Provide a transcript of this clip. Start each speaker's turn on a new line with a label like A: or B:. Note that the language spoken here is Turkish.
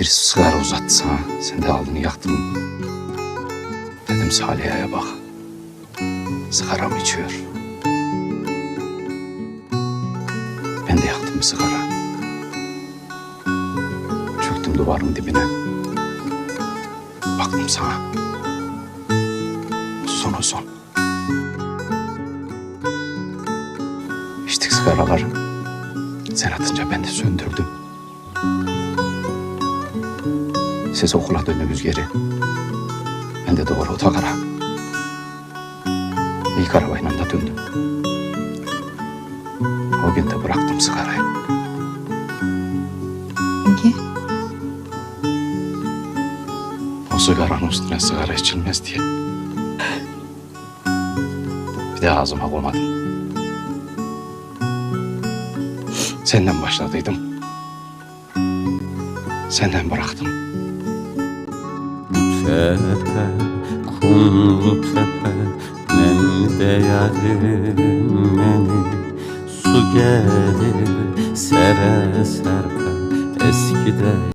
A: Bir sigara uzattı sana. Sen de aldın yaktın. Dedim Saliha'ya bak. Sigara mı içiyor? Ben de yaktım bir sigara. Çöktüm duvarın dibine. Baktım sana. Son o son. İçtik sigaraları. Sen atınca ben de söndürdüm. Siz okula döndünüz geri. Ben de doğru otogara. İlk arabayla da döndüm. O gün de bıraktım sigarayı.
B: Niye?
A: O sigaranın üstüne sigara içilmez diye. Bir de ağzıma koymadım. Senden başladıydım. Senden bıraktım.
C: Tepe, kumlu tepe Nemli de yarim beni Su gelir sere serpe Eskide